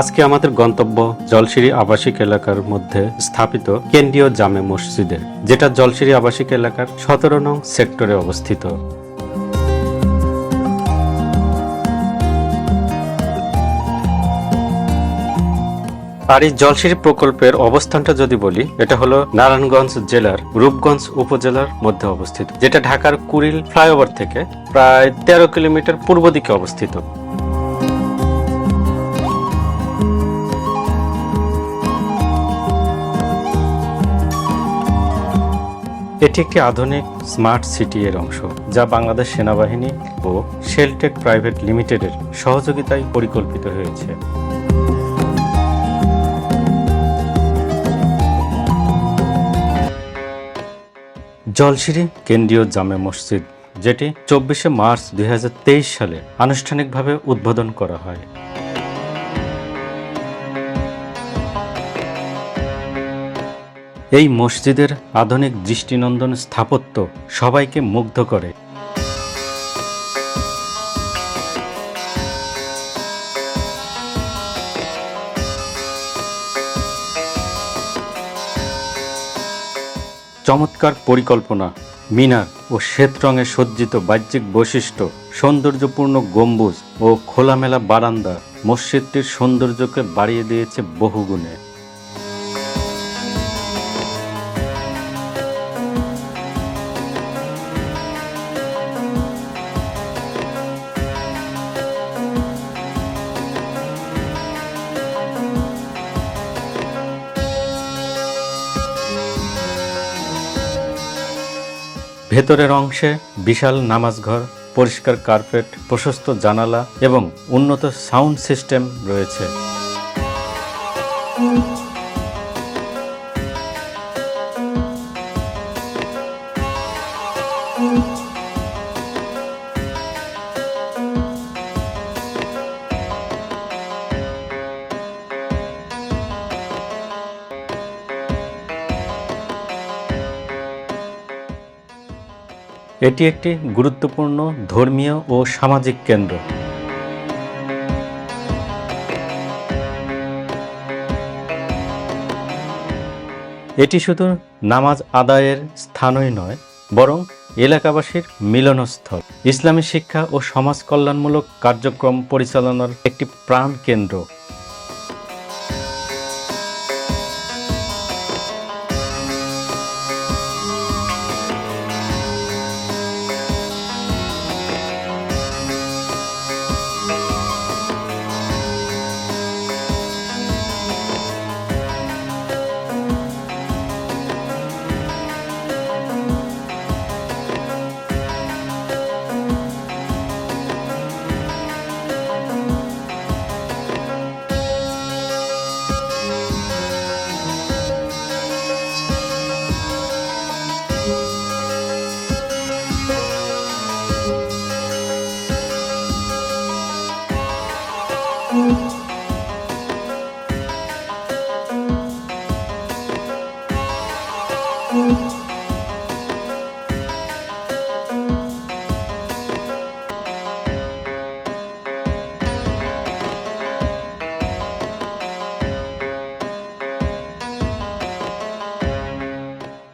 আজকে আমাদের গন্তব্য জলসিঁড়ি আবাসিক এলাকার মধ্যে স্থাপিত কেন্দ্রীয় জামে মসজিদে যেটা জলসিঁড়ি আবাসিক এলাকার সতেরো নং সেক্টরে অবস্থিত। আর এই জলসিঁড়ি প্রকল্পের অবস্থানটা যদি বলি, এটা হলো নারায়ণগঞ্জ জেলার রূপগঞ্জ উপজেলার মধ্যে অবস্থিত, যেটা ঢাকার কুড়িল ফ্লাইওভার থেকে প্রায় তেরো কিলোমিটার পূর্ব দিকে অবস্থিত। এটি একটি আধুনিক স্মার্ট সিটি এর অংশ, যা বাংলাদেশ সেনাবাহিনী ও শেলটেক প্রাইভেট লিমিটেডের সহযোগিতায় পরিকল্পিত হয়েছে। জলসিঁড়ি কেন্দ্রীয় জামে মসজিদ, যেটি চব্বিশে মার্চ দুই হাজার তেইশ সালে আনুষ্ঠানিকভাবে উদ্বোধন করা হয়। এই মসজিদের আধুনিক দৃষ্টিনন্দন স্থাপত্য সবাইকে মুগ্ধ করে। চমৎকার পরিকল্পনা, মিনার ও শ্বেত রঙে সজ্জিত বাহ্যিক বৈশিষ্ট্য, সৌন্দর্যপূর্ণ গম্বুজ ও খোলামেলা বারান্দা মসজিদটির সৌন্দর্যকে বাড়িয়ে দিয়েছে বহুগুণে। ভেতরের অংশে বিশাল নামাজঘর পরিষ্কার কার্পেট প্রশস্ত জানালা এবং উন্নত সাউন্ড সিস্টেম রয়েছে। এটি একটি গুরুত্বপূর্ণ ধর্মীয় ও সামাজিক কেন্দ্র। এটি শুধু নামাজ আদায়ের স্থানই নয়, বরং এলাকাবাসীর মিলনস্থল। ইসলামী শিক্ষা ও সমাজ কল্যাণমূলক কার্যক্রম পরিচালনার একটি প্রাণ কেন্দ্র।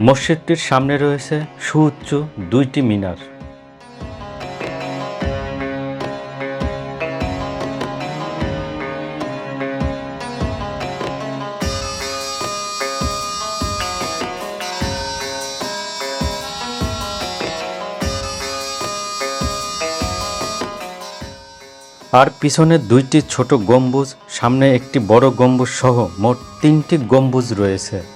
মসজিদটির সামনে রয়েছে সুউচ্চ দুইটি মিনার। আর পিছনে দুইটি ছোট গম্বুজ, সামনে একটি বড় গম্বুজ সহ মোট তিনটি গম্বুজ রয়েছে।